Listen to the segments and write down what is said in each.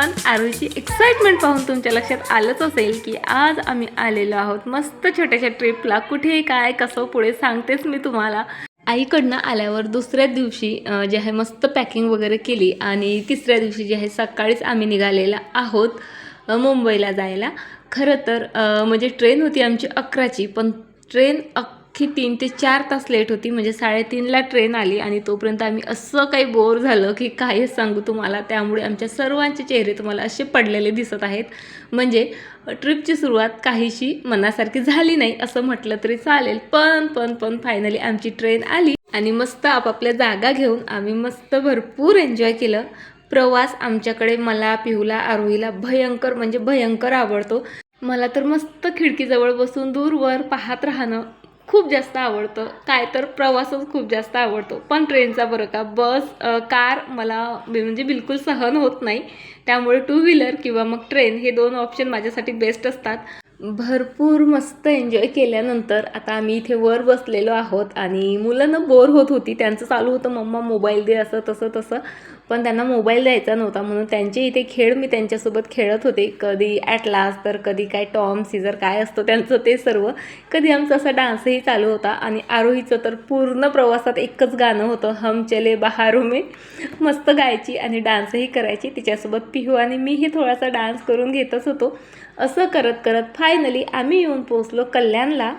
पण everyone आरुची excitement पाहून तुमच्या लक्षात आलंच असेल की आज आम्ही आलेलो आहोत मस्त छोट्याशा ट्रिपला कुठे काय कसं पुढे सांगतेच मी तुम्हाला. आईकडनं आल्यावर दुसऱ्या दिवशी जे आहे मस्त पॅकिंग वगैरे केली आणि तिसऱ्या दिवशी जे आहे सकाळीच आम्ही निघालेला आहोत मुंबईला जायला. खरं तर म्हणजे ट्रेन होती आमची अकराची पण ट्रेन अक अख्खी तीन ते चार तास लेट होती. म्हणजे साडेतीनला ट्रेन आली आणि तोपर्यंत आम्ही असं काही बोर झालं की काय सांगू तुम्हाला. त्यामुळे आमच्या सर्वांचे चेहरे तुम्हाला असे पडलेले दिसत आहेत. म्हणजे ट्रिपची सुरुवात काहीशी मनासारखी झाली नाही असं म्हटलं तरी चालेल. पण पण पण फायनली आमची ट्रेन आली आणि मस्त आपापल्या जागा घेऊन आम्ही मस्त भरपूर एन्जॉय केलं. प्रवास आमच्याकडे मला पिहूला आरोहीला भयंकर म्हणजे भयंकर आवडतो. मला तर मस्त खिडकीजवळ बसून दूरवर पाहत राहणं खूप जास्त आवडतं. काय तर प्रवासच खूप जास्त आवडतो. पण ट्रेनचा बरं का बस कार मला म्हणजे बिलकुल सहन होत नाही. त्यामुळे टू व्हीलर किंवा मग ट्रेन हे दोन ऑप्शन माझ्यासाठी बेस्ट असतात. भरपूर मस्त एन्जॉय केल्यानंतर आता आम्ही इथे वर बसलेलो आहोत आणि मुलं ना बोर होत होती. त्यांचं चालू होतं मम्मा मोबाईल दे असं तसं तसं. पण त्यांना मोबाईल द्यायचा नव्हता. म्हणून त्यांचे इथे खेळ मी त्यांच्यासोबत खेळत होते. कधी ॲटलास तर कधी काय टॉम सीझर काय असतं त्यांचं ते सर्व. कधी आमचा असा डान्सही चालू होता आणि आरोहीचं तर पूर्ण प्रवासात एकच गाणं होतं हम चले बहारू मे. मस्त गायची आणि डान्सही करायची. तिच्यासोबत पिहू आणि मीही थोडासा डान्स करून घेतच होतो. असं करत करत फायनली आम्ही येऊन पोचलो कल्याणला.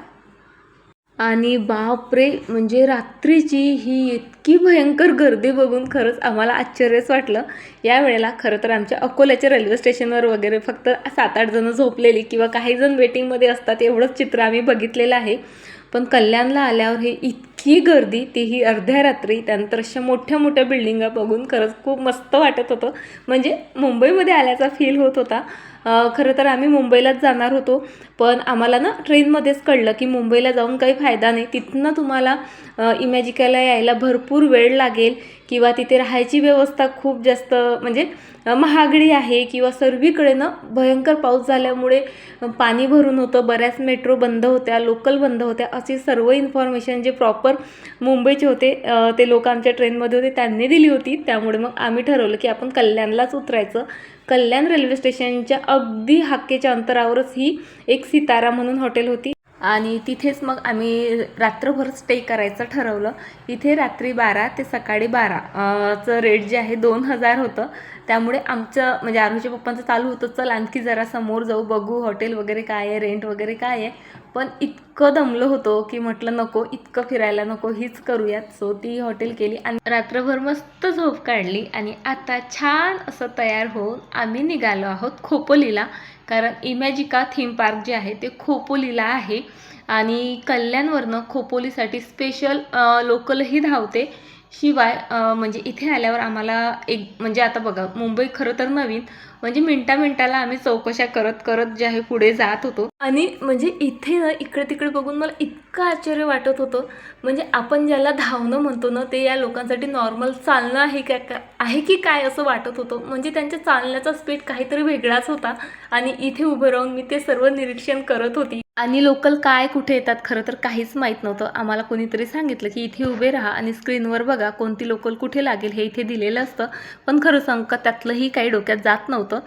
आणि बापरे म्हणजे रात्रीची ही इतकी भयंकर गर्दी बघून खरंच आम्हाला आश्चर्यच वाटलं. या वेळेला खरं तर आमच्या अकोल्याच्या रेल्वे स्टेशनवर वगैरे फक्त सात आठ जणं झोपलेली किंवा काही जण वेटिंगमध्ये असतात एवढंच चित्र आम्ही बघितलेलं आहे. पण कल्याणला आल्यावर हे इतकी गर्दी तीही अर्ध्या रात्री त्यानंतर अशा मोठ्या मोठ्या बिल्डिंगा बघून खरंच खूप मस्त वाटत होतं. म्हणजे मुंबईमध्ये आल्याचा फील होत होता. खरं तर आम्ही मुंबईलाच जाणार होतो पण आम्हाला ना ट्रेनमध्येच कळलं की मुंबईला जाऊन काही फायदा नाही. तिथनं तुम्हाला अं, इमॅजिकाला यायला भरपूर वेळ लागेल किंवा तिथे राहायची व्यवस्था खूप जास्त म्हणजे महागडी आहे किंवा सर्वीकडे ना भयंकर पाऊस झाल्यामुळे पाणी भरून होतं बऱ्याच मेट्रो बंद होत्या लोकल बंद होत्या अशी सर्व इन्फॉर्मेशन जे प्रॉपर मुंबईचे होते ते लोक आमच्या ट्रेनमध्ये होते त्यांनी दिली होती. त्यामुळे मग आम्ही ठरवलं की आपण कल्याणलाच उतरायचं. कल्याण रेल्वे स्टेशनच्या अगदी हाकेच्या अंतरावरच ही एक सितारा म्हणून हॉटेल होती. आणि तिथेच मग आम्ही रात्रभर स्टे करायचं ठरवलं. इथे रात्री बारा ते सकाळी बारा चं रेट जे आहे दोन हजार होतं. त्यामुळे आमचं म्हणजे आरोहीच्या पप्पांचं चालू होतं चल आणखी जरा समोर जाऊ बघू हॉटेल वगैरे काय आहे रेंट वगैरे काय आहे. पण इतकं दमलो होतो की म्हटलं नको इतकं फिरायला नको हीच करूयात. सो ती हॉटेल केली आणि रात्रभर मस्त झोप काढली आणि आता छान असं तयार होऊन आम्ही निघालो आहोत खोपोलीला. कारण इमॅजिका थीम पार्क जे आहे ते खोपोलीला आहे. आणि कल्याणवरनं खोपोलीसाठी स्पेशल लोकलही धावते. शिवाय म्हणजे इथे आल्यावर आम्हाला एक म्हणजे आता बघा मुंबई खरं तर नवीन म्हणजे मिनटा मिनटाला आम्ही चौकशा करत करत जे आहे पुढे जात होतो. आणि म्हणजे इथे ना इकडे तिकडे बघून मला इतकं आश्चर्य वाटत होतं. म्हणजे आपण ज्याला धावणं म्हणतो ना ते या लोकांसाठी नॉर्मल चालणं आहे का का- आहे की काय असं वाटत होतं. म्हणजे त्यांच्या चालण्याचा स्पीड काहीतरी वेगळाच होता. आणि इथे उभं राहून मी ते सर्व निरीक्षण करत होती. आणि लोकल काय कुठे येतात खरं तर काहीच माहीत नव्हतं. आम्हाला कोणीतरी सांगितलं की इथे उभे राहा आणि स्क्रीनवर बघा कोणती लोकल कुठे लागेल हे इथे दिलेलं असतं. पण खरं सांग का त्यातलंही काही डोक्यात जात नव्हतं.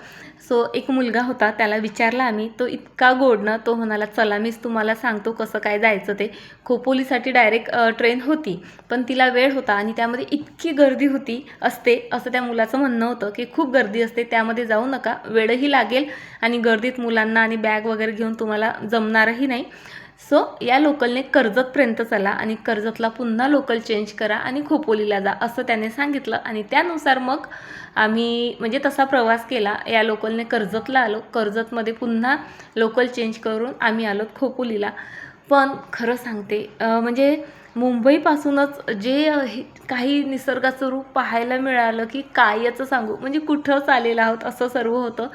सो एक मुलगा होता त्याला विचारला आम्ही तो इतका गोडनं तो म्हणाला चला मीच तुम्हाला सांगतो कसं काय जायचं ते. खोपोलीसाठी डायरेक्ट ट्रेन होती पण तिला वेळ होता आणि त्यामध्ये इतकी गर्दी होती असते असं त्या मुलाचं म्हणणं होतं की खूप गर्दी असते त्यामध्ये जाऊ नका वेळही लागेल आणि गर्दीत मुलांना आणि बॅग वगैरे घेऊन तुम्हाला जमणार होणारही नाही. सो या लोकलने कर्जतपर्यंत चला आणि कर्जतला पुन्हा लोकल चेंज करा आणि खोपोलीला जा असं त्याने सांगितलं. आणि त्यानुसार मग आम्ही म्हणजे तसा प्रवास केला. या लोकलने कर्जतला आलो. कर्जतमध्ये पुन्हा लोकल चेंज करून आम्ही आलो खोपोलीला. पण खरं सांगते म्हणजे मुंबईपासूनच जे हे- काही निसर्गाचं रूप पाहायला मिळालं की काय याचं सांगू? म्हणजे कुठं चालेलं आहोत असं सर्व होतं.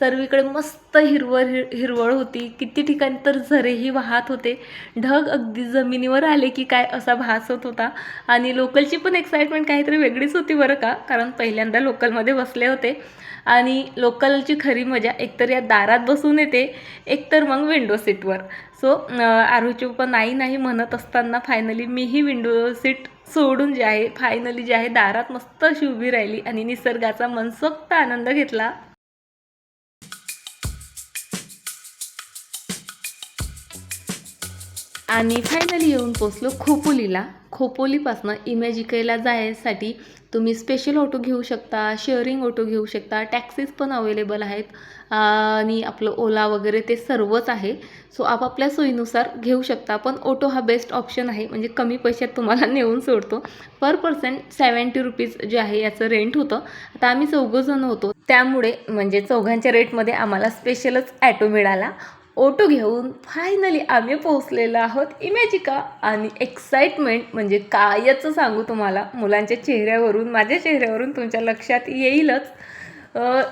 सर्वीकडे मस्त हिरवळ हिर हिरवळ होती. किती ठिकाणी तर झरेही वाहत होते. ढग अगदी जमिनीवर आले की काय असा भास होत होता. आणि लोकलची पण एक्साइटमेंट काहीतरी वेगळीच होती बरं का? कारण पहिल्यांदा लोकलमध्ये बसले होते. आणि लोकलची खरी मजा एकतर या दारात बसून येते एकतर मग विंडो सीटवर सो आरोहीचे पण नाही नाही म्हणत असताना फायनली मीही विंडो सीट सोडून जे आहे फायनली जे आहे दारात मस्त अशी उभी राहिली आणि निसर्गाचा मनसोक्त आनंद घेतला. आणि फायनली येऊन पोचलो खोपोलीला. खोपोलीपासनं इमॅजिकेला जायसाठी तुम्ही स्पेशल ऑटो घेऊ शकता शेअरिंग ऑटो घेऊ शकता टॅक्सीज पण अवेलेबल आहेत. आणि आपलं ओला वगैरे ते सर्वच आहे. सो आपापल्या सोयीनुसार घेऊ शकता. पण ऑटो हा बेस्ट ऑप्शन आहे. म्हणजे कमी पैशात तुम्हाला नेऊन सोडतो. पर पर्सन सेवन्टी रुपीज जे आहे याचं रेंट होतं. आता आम्ही चौघंजण होतो. त्यामुळे म्हणजे चौघांच्या रेटमध्ये आम्हाला स्पेशलच ॲटो मिळाला. ओटो घेऊन फायनली आम्ही पोहोचलेलो आहोत इमॅजिका. आणि एक्साइटमेंट म्हणजे कायच सांगू तुम्हाला मुलांच्या चेहऱ्यावरून माझ्या चेहऱ्यावरून तुमच्या लक्षात येईलच.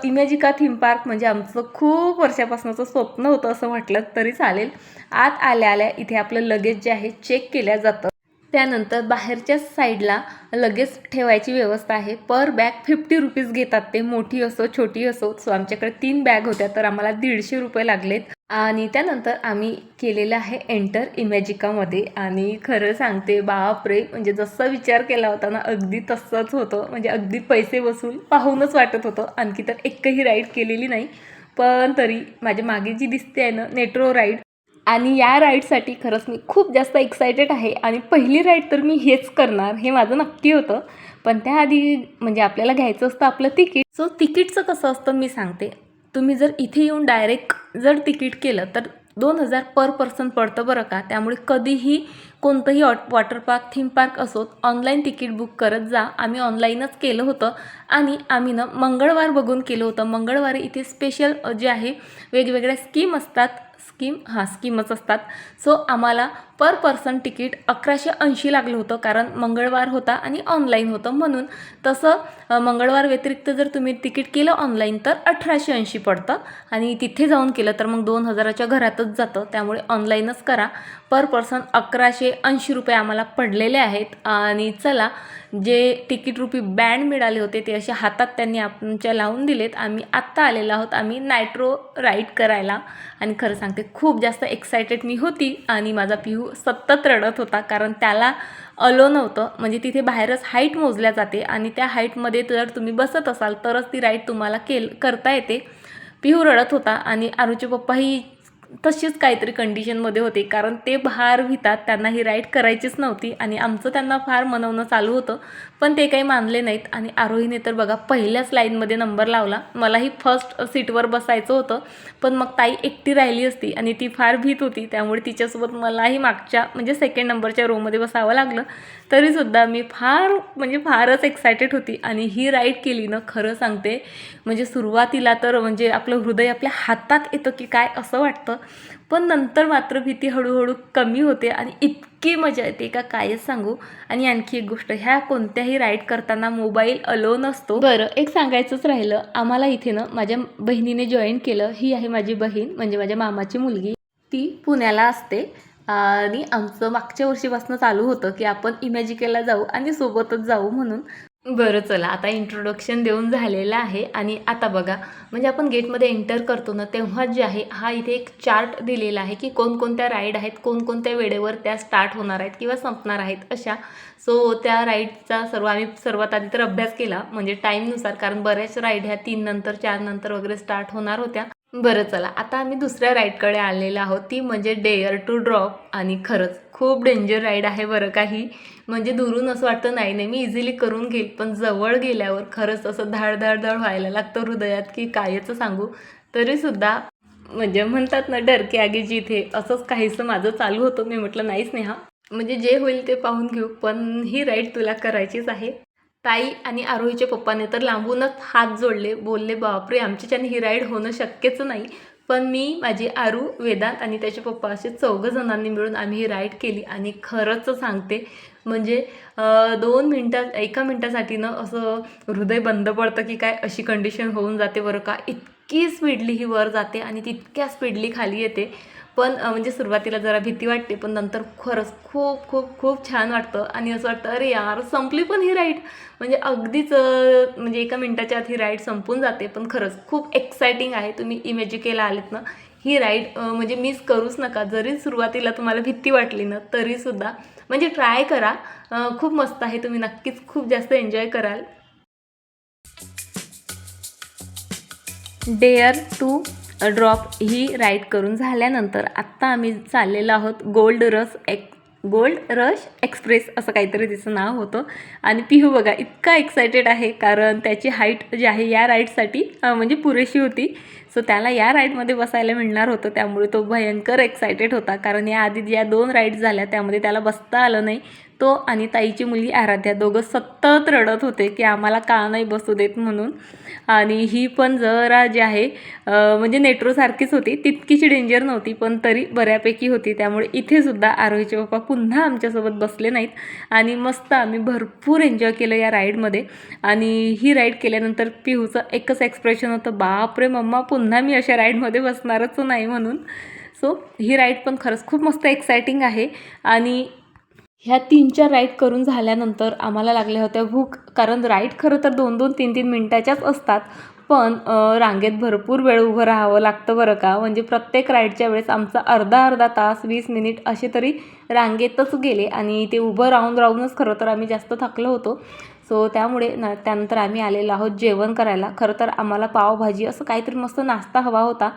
इमॅजिका थीम पार्क म्हणजे आमचं खूप वर्षापासूनचं स्वप्न होतं असं म्हटलं तरी चालेल. आत आल्या आल्या इथे आपलं लगेज जे आहे चेक केल्या जातं. त्यानंतर बाहेरच्या साईडला लगेच ठेवायची व्यवस्था आहे. पर बॅग फिफ्टी रुपीज घेतात ते मोठी असो छोटी असो. सो आमच्याकडे तीन बॅग होत्या तर आम्हाला दीडशे रुपये लागलेत. आणि त्यानंतर आम्ही केलेलं आहे एंटर इमॅजिकामध्ये आणि खरं सांगते बापरे म्हणजे जसा विचार केला होता ना अगदी तसंच होतं. म्हणजे अगदी पैसे वसूल पाहूनच वाटत होतं. आणखी तर एकही राईड केलेली नाही. पण तरी माझ्या मागे जी दिसते आहे ना नेट्रो राईड आणि या राईडसाठी खरंच मी खूप जास्त एक्सायटेड आहे. आणि पहिली राईड तर मी हेच करणार. हे माझं नक्की होतं. पण त्याआधी म्हणजे आपल्याला घ्यायचं असतं आपलं तिकीट. सो तिकीटचं कसं असतं मी सांगते. तुम्ही जर इथे येऊन डायरेक्ट जर तिकीट केलं तर दोन हजार पर पर्सन पडतं बरं का? त्यामुळे कधीही कोणतंही ऑट वॉटर पार्क थीम पार्क असोत ऑनलाईन तिकीट बुक करत जा. आम्ही ऑनलाईनच केलं होतं आणि आम्ही ना मंगळवार बघून केलं होतं. मंगळवारी इथे स्पेशल जे आहे वेगवेगळ्या स्कीम असतात. स्कीम हां स्कीमच असतात. सो आम्हाला पर पर्सन तिकीट अकराशे ऐंशी लागलं होतं कारण मंगळवार होता आणि ऑनलाईन होतं म्हणून. तसं मंगळवार व्यतिरिक्त जर तुम्ही तिकीट केलं ऑनलाईन तर अठराशे ऐंशी पडतं आणि तिथे जाऊन केलं तर मग दोन हजाराच्या घरातच जातं. त्यामुळे ऑनलाईनच करा. पर पर्सन अकराशे ऐंशी रुपये आम्हाला पडलेले आहेत आणि चला जे तिकीट रुपी बँड मिळाले होते ते असे हातात त्यांनी आमच्या लावून दिलेत. आम्ही आत्ता आलेलो आहोत. आम्ही नायट्रो राईड करायला. आणि खरं सांगते खूप जास्त एक्सायटेड मी होती आणि माझा पिहू सतत रडत होता. कारण त्याला अलो नव्हतं. म्हणजे तिथे बाहेरच हाईट मोजल्या जाते. आणि त्या हाईटमध्ये जर तुम्ही बसत असाल तरच ती राईड तुम्हाला केल करता येते. पिहू रडत होता. आणि आरूचे पप्पाही तशीच काहीतरी कंडिशनमध्ये होते. कारण ते भार भितात त्यांना ही राईड करायचीच नव्हती आणि आमचं त्यांना फार मनवणं चालू होतं. पण ते काही मानले नाहीत. आणि आरोहीने तर बघा पहिल्याच लाईनमध्ये नंबर लावला. मलाही फर्स्ट सीटवर बसायचं होतं. पण मग ताई एकटी राहिली असती आणि ती फार भीत होती. त्यामुळे तिच्यासोबत मलाही मागच्या म्हणजे सेकंड नंबरच्या रोमध्ये बसावं लागलं. तरीसुद्धा मी फार म्हणजे फारच एक्सायटेड होती. आणि ही राईड केली ना खरं सांगते म्हणजे सुरुवातीला तर म्हणजे आपलं हृदय आपल्या हातात येतं की काय असं वाटतं. पण नंतर मात्र भीती हळूहळू कमी होते आणि इतकी मजा येते का कायच सांगू? आणि आणखी एक गोष्ट ह्या कोणत्याही राईड करताना मोबाईल अलो नसतो. बरं एक सांगायचंच राहिलं. आम्हाला इथे ना माझ्या बहिणीने जॉईन केलं. ही आहे माझी बहीण म्हणजे माझ्या मामाची मुलगी. ती पुण्याला असते. आणि आमचं मागच्या वर्षीपासून चालू होतं की आपण इमॅजिकेला जाऊ आणि सोबतच जाऊ म्हणून. बरं चला. आता इंट्रोडक्शन देऊन झालेलं आहे आणि आता बघा म्हणजे आपण गेटमध्ये एंटर करतो ना तेव्हा जे आहे हा इथे एक चार्ट दिलेला आहे की कोणकोणत्या राईड आहेत कोणकोणत्या वेळेवर त्या स्टार्ट होणार आहेत किंवा संपणार आहेत अशा. सो त्या राईडचा सर्व आम्ही सर्वात आधी तर अभ्यास केला म्हणजे टाईमनुसार कारण बऱ्याच राईड ह्या तीन नंतर चार नंतर वगैरे स्टार्ट होणार होत्या. बरं चला. आता आम्ही दुसऱ्या राईडकडे आलेलो आहोत. ती म्हणजे डेअर टू ड्रॉप आणि खरंच खूप डेंजर राईड आहे बरं काही म्हणजे दुरून असं वाटतं नाही नाही मी इझिली करून घेईल. पण जवळ गेल्यावर खरंच असं धाड धाड धाड व्हायला लागतं हृदयात की कायचं सांगू. तरीसुद्धा म्हणजे म्हणतात ना डरके आगे जिथे. असंच काहीसं माझं चालू होतं. मी म्हटलं नाही स्नेहा म्हणजे जे होईल ते पाहून घेऊ. पण ही राईड तुला करायचीच आहे. ताई आणि आरोहीच्या पप्पाने तर लांबूनच हात जोडले. बोलले बापरे आमच्याच्याने ही राईड होणं शक्यच नाही. पण मी माझी आरू वेदांत आणि त्याचे पप्पा असे चौघं जणांनी मिळून आम्ही ही राईड केली आणि खरंच सांगते म्हणजे दोन मिनटात एका मिनटासाठी ना असं हृदय बंद पडतं की काय अशी कंडिशन होऊन जाते बरं का. इतकी स्पीडली ही वर जाते आणि तितक्या स्पीडली खाली येते. पण म्हणजे सुरुवातीला जरा भीती वाटते पण नंतर खरंच खूप खूप खूप छान वाटतं. आणि असं वाटतं अरे यार संपली पण ही राईड म्हणजे अगदीच म्हणजे एका मिनटाच्या आत ही राईड संपून जाते. पण खरंच खूप एक्सायटिंग आहे. तुम्ही इमॅजिकेला आलेत ना ही राईड म्हणजे मिस करूच नका. जरी सुरुवातीला तुम्हाला भीती वाटली ना तरीसुद्धा म्हणजे ट्राय करा. खूप मस्त आहे. तुम्ही नक्कीच खूप जास्त एन्जॉय कराल. डेअर टू ड्रॉप ही राईड करून झाल्यानंतर आत्ता आम्ही चाललेलो आहोत गोल्ड रस एक गोल्ड रश एक्सप्रेस असं काहीतरी तिचं नाव होतं. आणि पिहू बघा इतका एक्सायटेड आहे कारण त्याची हाईट जी आहे या राईडसाठी म्हणजे पुरेशी होती. सो त्याला या राईडमध्ये बसायला मिळणार होतं. त्यामुळे तो भयंकर एक्सायटेड होता. कारण या आधी ज्या दोन राईड झाल्या त्यामध्ये त्याला बसता आलं नाही. तो आणि ताईची मुलगी आराध्या दोघं सतत रडत होते की आम्हाला का नाही बसू देत म्हणून. आणि ही पण जरा जी आहे म्हणजे नेट्रोसारखीच होती. तितकीशी डेंजर नव्हती पण तरी बऱ्यापैकी होती. त्यामुळे इथेसुद्धा आरोहीचे पप्पा पुन्हा आमच्यासोबत बसले नाहीत. आणि मस्त आम्ही भरपूर एन्जॉय केलं या राईडमध्ये आणि ही राईड केल्यानंतर पिहूचं एकच एक्सप्रेशन होतं बापरे मम्मा पुन्हा मी अशा राईडमध्ये बसणारच नाही म्हणून. सो ही राईड पण खरंच खूप मस्त एक्सायटिंग आहे. आणि ह्या तीन चार राईड करून झाल्यानंतर आम्हाला लागल्या होत्या भूक. कारण राईड खरं तर दोन दोन तीन तीन मिनटाच्याच असतात. पण रांगेत भरपूर वेळ उभं राहावं लागतं बरं का? म्हणजे प्रत्येक राईडच्या वेळेस आमचा अर्धा अर्धा तास वीस मिनिट असे तरी रांगेतच गेले. आणि ते उभं राहून राहूनच खरं तर आम्ही जास्त थकलो होतो. सो त्यामुळे ना त्यानंतर आम्ही आलेलो आहोत जेवण करायला. खरं तर आम्हाला पावभाजी असं काहीतरी मस्त नाश्ता हवा होता.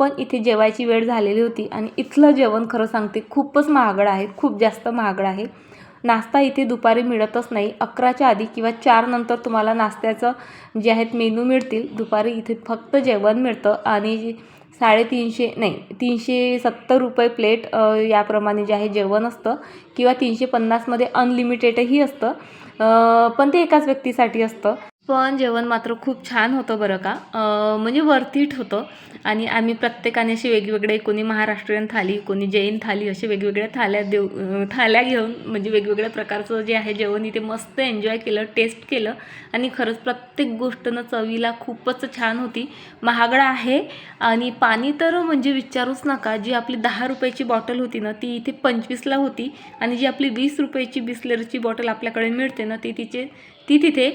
पण इथे जेवायची वेळ झालेली होती आणि इथलं जेवण खरं सांगते खूपच महागडं आहे खूप जास्त महागडं आहे. नाश्ता इथे दुपारी मिळतच नाही. अकराच्या आधी किंवा चारनंतर तुम्हाला नाश्त्याचं जे आहेत मेनू मिळतील. दुपारी इथे फक्त जेवण मिळतं आणि साडेतीनशे नाही तीनशे सत्तर रुपये प्लेट याप्रमाणे जे आहे जेवण असतं किंवा तीनशे पन्नासमध्ये अनलिमिटेडही असतं. पण ते एकाच व्यक्तीसाठी असतं. पण जेवण मात्र खूप छान होतं बरं का. म्हणजे वरतीट होतं. आणि आम्ही प्रत्येकाने असे वेगवेगळे कोणी महाराष्ट्रीयन थाली कोणी जैन थाली असे वेगवेगळ्या थाल्या देऊ थाल्या घेऊन म्हणजे वेगवेगळ्या प्रकारचं जे आहे जेवण इथे मस्त एन्जॉय केलं टेस्ट केलं. आणि खरंच प्रत्येक गोष्टनं चवीला खूपच छान होती. महागडं आहे आणि पाणी तर म्हणजे विचारूच नका. जी आपली दहा रुपयाची बॉटल होती ना ती इथे पंचवीसला होती. आणि जी आपली वीस रुपयाची बिस्लरीची बॉटल आपल्याकडे मिळते ना ती तिचे ती तिथे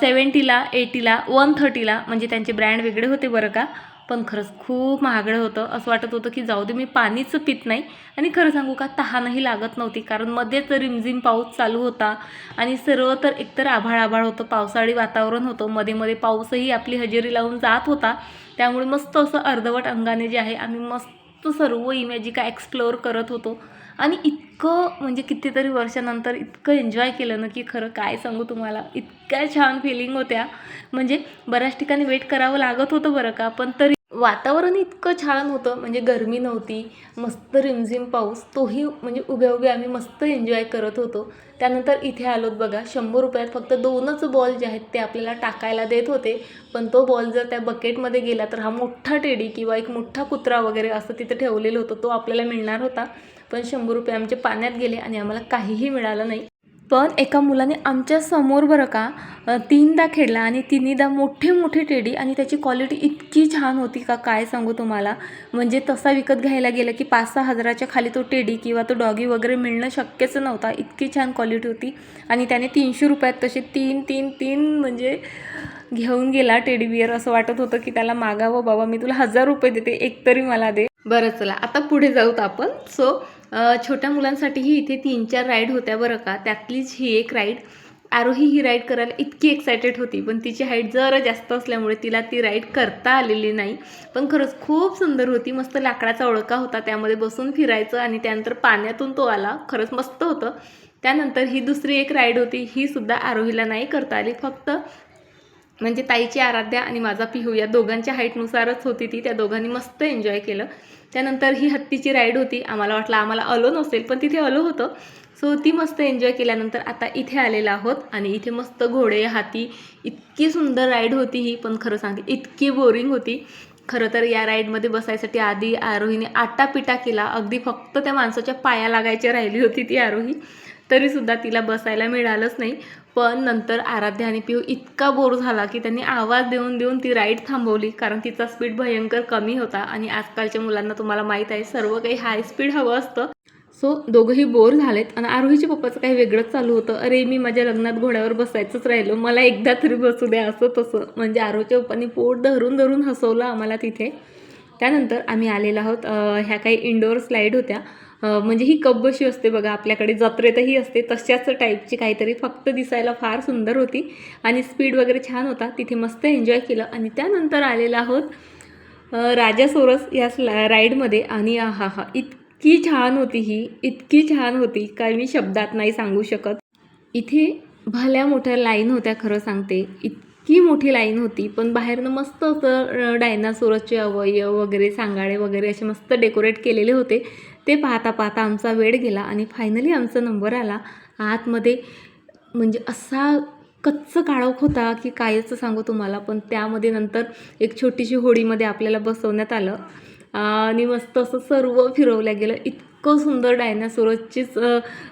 सेवन्टीला एटीला वन थर्टीला म्हणजे त्यांचे ब्रँड वेगळे होते बरं का. पण खरंच खूप महागडं होतं. असं वाटत होतं की जाऊ दे मी पाणीच पित नाही. आणि खरं सांगू का तहानही लागत नव्हती. कारण मध्येच रिमझिम पाऊस चालू होता. आणि सर्व तर एकतर आभाळ आभाळ होतं पावसाळी वातावरण होतं. मध्ये मध्ये पाऊसही आपली हजेरी लावून जात होता. त्यामुळे मस्त असं अर्धवट अंगाने जे आहे आम्ही मस्त सर्व इमॅजिका एक्सप्लोअर करत होतो. आणि इतकं म्हणजे कितीतरी वर्षानंतर इतकं एन्जॉय केलं ना की खरं काय सांगू तुम्हाला? इतक्या छान फिलिंग होत्या. म्हणजे बऱ्याच ठिकाणी वेट करावं लागत होतं बरं का? पण तरी वातावरण इतकं छान होतं म्हणजे गरमी नव्हती मस्त रिमझिम पाऊस तोही म्हणजे उभ्या उभ्या आम्ही मस्त एन्जॉय करत होतो. त्यानंतर इथे आलोत बघा शंभर रुपयात फक्त दोनच बॉल जे आहेत ते आपल्याला टाकायला देत होते. पण तो बॉल जर त्या बकेटमध्ये गेला तर हा मोठा टेडी किंवा एक मोठा कुत्रा वगैरे असं तिथे ठेवलेलं होतं तो आपल्याला मिळणार होता. पण शंभर रुपये आमचे पाण्यात गेले आणि आम्हाला काहीही मिळालं नाही. पण एका मुलाने आमच्यासमोर बरं का तीनदा खेळला आणि तिन्हीदा मोठे मोठे टेडी आणि त्याची क्वालिटी इतकी छान होती का काय सांगू तुम्हाला? म्हणजे तसा विकत घ्यायला गेलं की पाच सहा हजाराच्या खाली तो टेडी किंवा तो डॉगी वगैरे मिळणं शक्यच नव्हता. इतकी छान क्वालिटी होती आणि त्याने तीनशे रुपयात तसे तीन तीन तीन म्हणजे घेऊन गेला टेडी बिअर. असं वाटत होतं की त्याला मागावं बाबा मी तुला हजार रुपये देते एक तरी मला दे. बरं चला आता पुढे जाऊत आपण. सो छोट्या मुलांसाठीही इथे तीन चार राईड होत्या बरं का. त्यातलीच ही एक राईड आरोही ही राईड करायला इतकी एक्सायटेड होती पण तिची हाईट जरा जास्त असल्यामुळे तिला ती राईड करता आलेली नाही. पण खरंच खूप सुंदर होती. मस्त लाकडाचा ओळखा होता. त्यामध्ये बसून फिरायचं आणि त्यानंतर पाण्यातून तो आला. खरंच मस्त होतं. त्यानंतर ही दुसरी एक राईड होती. ही सुद्धा आरोहीला नाही करता आली. फक्त म्हणजे ताईची आराध्या आणि माझा पिहू या दोघांच्या हाईटनुसारच होती ती. त्या दोघांनी मस्त एन्जॉय केलं. त्यानंतर ही हत्तीची राईड होती. आम्हाला वाटलं आम्हाला अलो नसेल पण तिथे अलो होतं. सो ती मस्त एन्जॉय केल्यानंतर आता इथे आलेलो आहोत. आणि इथे मस्त घोडे हाती इतकी सुंदर राईड होती ही पण खरं सांगते इतकी बोरिंग होती. खरं तर या राईडमध्ये बसायसाठी आधी आरोहीने आटापिटा केला. अगदी फक्त त्या माणसाच्या पाया लागायची राहिली होती ती आरोही. तरीसुद्धा तिला बसायला मिळालंच नाही. पण नंतर आराध्या आणि पिऊ इतका बोर झाला की त्यांनी आवाज देऊन देऊन ती राईड थांबवली. कारण तिचा स्पीड भयंकर कमी होता आणि आजकालच्या मुलांना तुम्हाला माहीत आहे सर्व काही हाय स्पीड हवं असतं. सो दोघंही बोर झालेत आणि आरोहीच्या पप्पाचं काही वेगळंच चालू होतं. अरे मी माझ्या लग्नात घोड्यावर बसायचंच राहिलो. मला एकदा तरी बसू द्या असं तसं. म्हणजे आरोहीच्या पप्पांनी पोट धरून धरून हसवलं आम्हाला तिथे. त्यानंतर आम्ही आलेलो आहोत ह्या काही इंडोअर स्लाईड होत्या. म्हणजे ही कब्बशी असते बघा आपल्याकडे जत्रेतही असते तशाच टाईपची काहीतरी फक्त दिसायला फार सुंदर होती. आणि स्पीड वगैरे छान होता तिथे मस्त एन्जॉय केलं. आणि त्यानंतर आलेला आहोत राजा सोरस या स्ला राईडमध्ये आणि हा हा इतकी छान होती ही इतकी छान होती काय मी शब्दात नाही सांगू शकत. इथे भल्या मोठ्या लाईन होत्या खरं सांगते. इतकी मोठी लाईन होती पण बाहेरनं मस्त असं डायनासोरसचे अवयव वगैरे सांगाडे वगैरे असे मस्त डेकोरेट केलेले होते. ते पाहता पाहता आमचा वेळ गेला आणि फायनली आमचा नंबर आला. आतमध्ये म्हणजे असा कच्चं काळोख होता की कायच सांगू तुम्हाला पण त्यामध्ये नंतर एक छोटीशी होडीमध्ये आपल्याला बसवण्यात आलं. आणि मस्त असं सर्व फिरवलं गेलं. इत इतकं सुंदर डायनासोरसचीच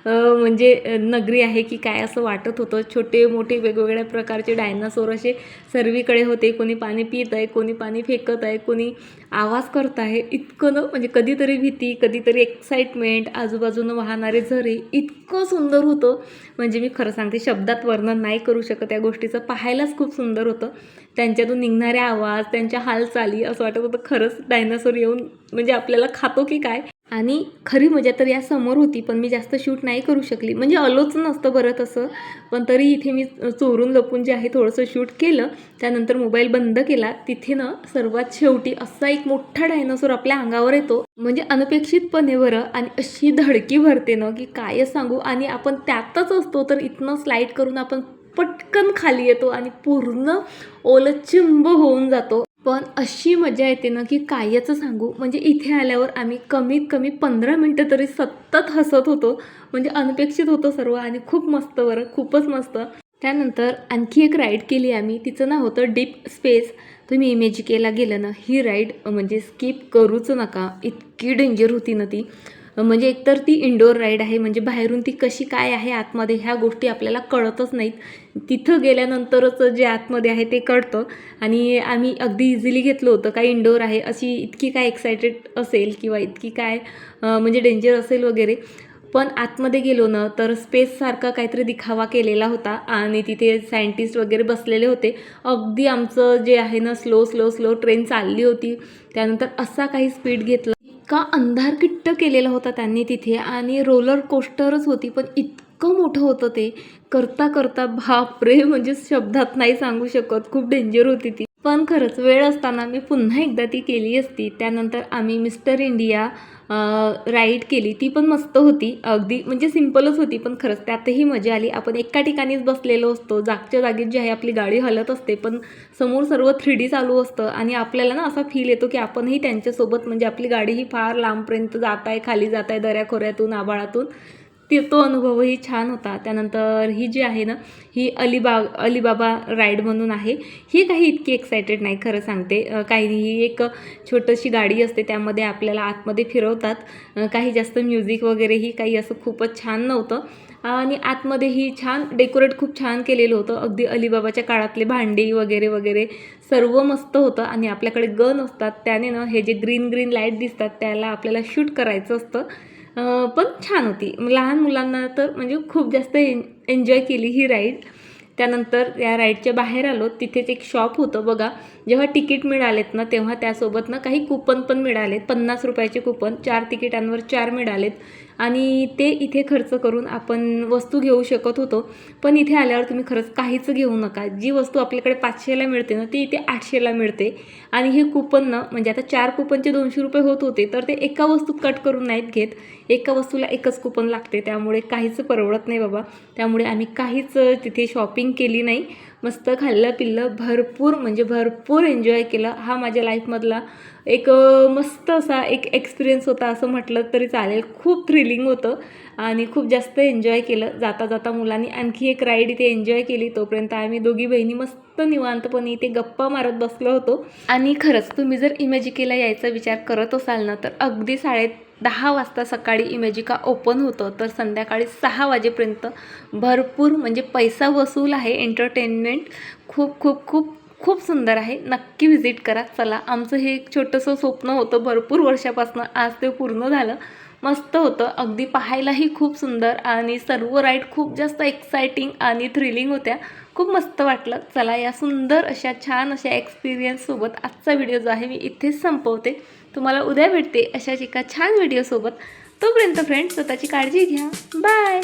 म्हणजे नगरी आहे की काय असं वाटत होतं. छोटे मोठे वेगवेगळ्या प्रकारचे डायनासोर असे सर्वीकडे होते. कोणी पाणी पित आहे कोणी पाणी फेकत आहे कोणी आवाज करत आहे. इतकं न म्हणजे कधीतरी भीती कधीतरी एक्साइटमेंट आजूबाजूनं वाहणारे झरे इतकं सुंदर होतं. म्हणजे मी खरं सांगते शब्दात वर्णन नाही करू शकत. या गोष्टीचं पाहायलाच खूप सुंदर होतं. त्यांच्यातून निघणारे आवाज त्यांच्या हालचाली असं वाटत होतं खरंच डायनासोर येऊन म्हणजे आपल्याला खातो की काय? आणि खरी मजा तर या समोर होती पण मी जास्त शूट नाही करू शकली. म्हणजे अलोच नसतं बरं तसं पण तरी इथे मी चोरून लपून जे आहे थोडंसं शूट केलं. त्यानंतर मोबाईल बंद केला. तिथे ना सर्वात शेवटी असा एक मोठा डायनासोर आपल्या अंगावर येतो. म्हणजे अनपेक्षितपणे बरं आणि अशी धडकी भरते ना की काय सांगू? आणि आपण त्यातच असतो तर इथनं स्लाईड करून आपण पटकन खाली येतो आणि पूर्ण ओलचिंब होऊन जातो. पण अशी मजा येते ना की कायचं सांगू? म्हणजे इथे आल्यावर आम्ही कमीत कमी पंधरा मिनटं तरी सतत हसत होतो. म्हणजे अनपेक्षित होतं सर्व आणि खूप मस्त बरं खूपच मस्त. त्यानंतर आणखी एक राईड केली आम्ही. तिचं नाव होतं डीप स्पेस तुम्ही इमेजिकेला गेलं ना ही राईड म्हणजे स्किप करूच नका. इतकी डेंजर होती ना ती. म्हणजे एकतर ती इंडोर राईड आहे म्हणजे बाहेरून ती कशी काय आहे आतमध्ये ह्या गोष्टी आपल्याला कळतच नाहीत. तिथं गेल्यानंतरच जे आतमध्ये आहे ते कळतं. आणि आम्ही अगदी इझिली घेतलं होतं काय इंडोर आहे अशी इतकी काय एक्सायटेड असेल किंवा इतकी काय म्हणजे डेंजर असेल वगैरे. पण आतमध्ये गेलो ना तर स्पेससारखा काहीतरी दिखावा केलेला होता आणि तिथे सायंटिस्ट वगैरे बसलेले होते. अगदी आमचं जे आहे ना स्लो स्लो स्लो ट्रेन चालली होती. त्यानंतर असा काही स्पीड घेतला इतका अंधार किट्ट केलेला होता त्यांनी तिथे आणि रोलर कोस्टरच होती पण इतकं मोठं होतं ते. करता करता बापरे म्हणजे शब्दात नाही सांगू शकत. खूप डेंजर होती ती. पण खरंच वेळ असताना मी पुन्हा एकदा ती केली असती. त्यानंतर आम्ही मिस्टर इंडिया राईड केली. ती पण मस्त होती. अगदी म्हणजे सिम्पलच होती पण खरंच त्यातही मजा आली. आपण एका ठिकाणीच बसलेलो असतो. जागच्या जागेत जी आहे आपली गाडी हलत असते पण समोर सर्व थ्री डी चालू असतं आणि आपल्याला ना असा फील येतो की आपणही त्यांच्यासोबत म्हणजे आपली गाडी ही फार लांबपर्यंत जात आहे खाली जात आहे दऱ्याखोऱ्यातून आबाळातून ती तो अनुभवही छान होता. त्यानंतर ही जी आहे ना ही अलिबा अलिबाबा राईड म्हणून आहे. ही काही इतकी एक्सायटेड नाही खरं सांगते. काही ही एक छोटीशी गाडी असते त्यामध्ये आपल्याला आतमध्ये फिरवतात. काही जास्त म्युझिक वगैरेही काही असं खूपच छान नव्हतं. आणि आतमध्ये ही छान डेकोरेट खूप छान केलेलं होतं. अगदी अलिबाबाच्या काळातले भांडी वगैरे वगैरे सर्व मस्त होतं. आणि आपल्याकडे गन असतात. त्याने ना हे जे ग्रीन ग्रीन लाइट दिसतात त्याला आपल्याला शूट करायचं असतं. पण छान होती. लहान मुलांना तर म्हणजे खूप जास्त एन एन्जॉय केली ही राईड. त्यानंतर या राईडच्या बाहेर आलो. तिथेच एक शॉप होतं बघा. जेव्हा तिकीट मिळालेत ना तेव्हा त्यासोबत ना काही कुपन पण मिळालेत. पन्नास रुपयाचे कुपन चार तिकिटांवर चार मिळालेत. आणि ते इथे खर्च करून आपण वस्तू घेऊ शकत होतो. पण इथे आल्यावर तुम्ही खरंच काहीच घेऊ नका. जी वस्तू आपल्याकडे पाचशेला मिळते ना ती इथे आठशेला मिळते. आणि हे कुपन ना म्हणजे आता चार कुपनचे दोनशे रुपये होत होते तर ते एका वस्तूत कट करून नाहीत घेत. एका वस्तूला एकच कुपन लागते त्यामुळे काहीच परवडत नाही बाबा. त्यामुळे आम्ही काहीच तिथे शॉपिंग केली नाही. मस्त खाल्लं पिल्लं भरपूर म्हणजे भरपूर एन्जॉय केलं. हा माझ्या लाईफमधला एक मस्त असा एक एक्सपिरियन्स होता असं म्हटलं तरी चालेल. खूप थ्रिलिंग होतं. आणि खूप जास्त एन्जॉय केलं. जाता जाता मुलांनी आणखी एक राईड इथे एन्जॉय केली. तोपर्यंत आम्ही दोघी बहिणी मस्त निवांतपणे इथे गप्पा मारत बसलो होतो. आणि खरंच तुम्ही जर इमॅजिकेला यायचा विचार करत असाल ना तर अगदी साडे दहा वाजता सकाळी इमॅजिका ओपन होतं. तर संध्याकाळी सहा वाजेपर्यंत भरपूर म्हणजे पैसा वसूल आहे. एंटरटेनमेंट खूप खूप खूप खूप सुंदर आहे. नक्की व्हिजिट करा. चला आमचं हे एक छोटंसं स्वप्न होतं भरपूर वर्षापासून. आज ते पूर्ण झालं. मस्त होतं. अगदी पाहायलाही खूप सुंदर आणि सर्व राईड खूप जास्त एक्सायटिंग आणि थ्रिलिंग होत्या. खूप मस्त वाटलं. चला या सुंदर अशा छान अशा एक्सपिरियन्ससोबत आजचा व्हिडिओ जो आहे मी इथेच संपवते. तुम्हाला उद्या भेटते अशाच एका छान व्हिडिओसोबत तोपर्यंत फ्रेंड स्वतःची काळजी घ्या. बाय